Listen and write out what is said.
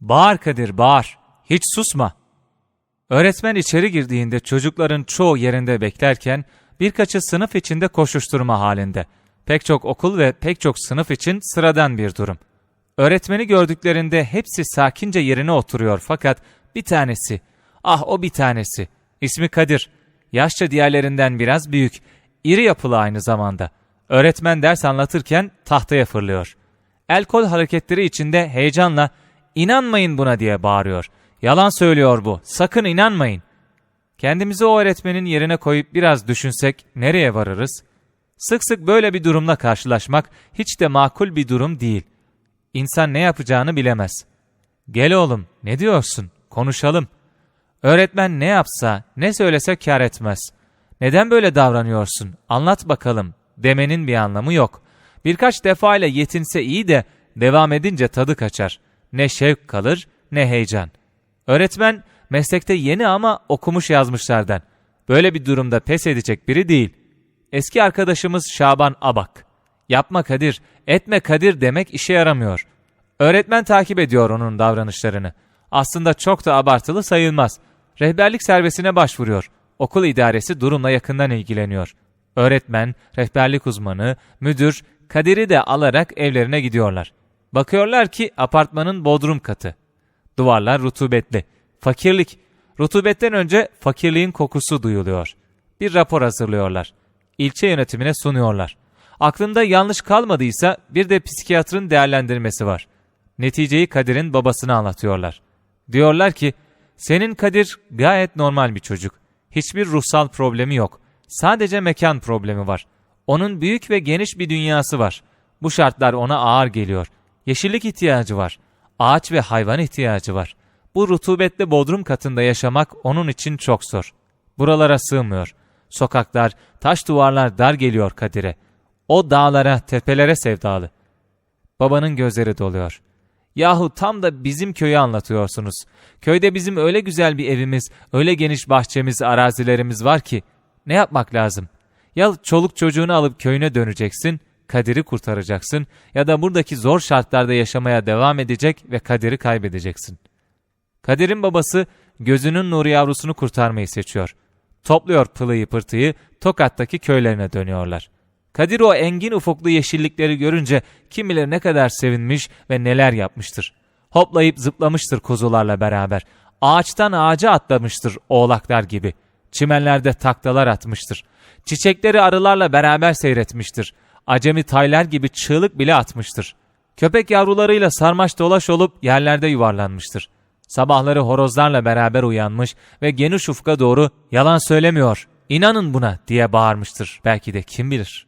Bağır Kadir bağır. Hiç susma. Öğretmen içeri girdiğinde çocukların çoğu yerinde beklerken birkaçı sınıf içinde koşuşturma halinde. Pek çok okul ve pek çok sınıf için sıradan bir durum. Öğretmeni gördüklerinde hepsi sakince yerine oturuyor fakat bir tanesi, ah o bir tanesi, ismi Kadir, yaşça diğerlerinden biraz büyük, iri yapılı aynı zamanda. Öğretmen ders anlatırken tahtaya fırlıyor. El kol hareketleri içinde heyecanla inanmayın buna diye bağırıyor. Yalan söylüyor bu, sakın inanmayın. Kendimizi o öğretmenin yerine koyup biraz düşünsek nereye varırız? Sık sık böyle bir durumla karşılaşmak hiç de makul bir durum değil. İnsan ne yapacağını bilemez. Gel oğlum, ne diyorsun? Konuşalım. Öğretmen ne yapsa, ne söylese kâr etmez. Neden böyle davranıyorsun? Anlat bakalım. Demenin bir anlamı yok. Birkaç defa ile yetinse iyi de devam edince tadı kaçar. Ne şevk kalır, ne heyecan. Öğretmen meslekte yeni ama okumuş yazmışlardan. Böyle bir durumda pes edecek biri değil. Eski arkadaşımız Şaban Abak. Yapma Kadir, etme Kadir demek işe yaramıyor. Öğretmen takip ediyor onun davranışlarını. Aslında çok da abartılı sayılmaz. Rehberlik servisine başvuruyor. Okul idaresi durumla yakından ilgileniyor. Öğretmen, rehberlik uzmanı, müdür, Kadir'i de alarak evlerine gidiyorlar. Bakıyorlar ki apartmanın bodrum katı. Duvarlar rutubetli. Fakirlik. Rutubetten önce fakirliğin kokusu duyuluyor. Bir rapor hazırlıyorlar. İlçe yönetimine sunuyorlar. Aklında yanlış kalmadıysa bir de psikiyatrın değerlendirmesi var. Neticeyi Kadir'in babasına anlatıyorlar. Diyorlar ki, senin Kadir gayet normal bir çocuk. Hiçbir ruhsal problemi yok. Sadece mekan problemi var. Onun büyük ve geniş bir dünyası var. Bu şartlar ona ağır geliyor. Yeşillik ihtiyacı var. Ağaç ve hayvan ihtiyacı var. Bu rutubetli bodrum katında yaşamak onun için çok zor. Buralara sığmıyor. Sokaklar, taş duvarlar dar geliyor Kadir'e. O dağlara, tepelere sevdalı. Babanın gözleri doluyor. Yahu tam da bizim köyü anlatıyorsunuz. Köyde bizim öyle güzel bir evimiz, öyle geniş bahçemiz, arazilerimiz var ki. Ne yapmak lazım? Ya çoluk çocuğunu alıp köyüne döneceksin, Kadir'i kurtaracaksın ya da buradaki zor şartlarda yaşamaya devam edecek ve Kadir'i kaybedeceksin. Kadir'in babası gözünün nuru yavrusunu kurtarmayı seçiyor. Topluyor pılıyı pırtıyı Tokat'taki köylerine dönüyorlar. Kadir o engin ufuklu yeşillikleri görünce kim bilir ne kadar sevinmiş ve neler yapmıştır. Hoplayıp zıplamıştır kuzularla beraber. Ağaçtan ağaca atlamıştır oğlaklar gibi. Çimenlerde taklalar atmıştır. Çiçekleri arılarla beraber seyretmiştir. Acemi taylar gibi çığlık bile atmıştır. Köpek yavrularıyla sarmaş dolaş olup yerlerde yuvarlanmıştır. Sabahları horozlarla beraber uyanmış ve geniş ufka doğru yalan söylemiyor, inanın buna diye bağırmıştır belki de kim bilir.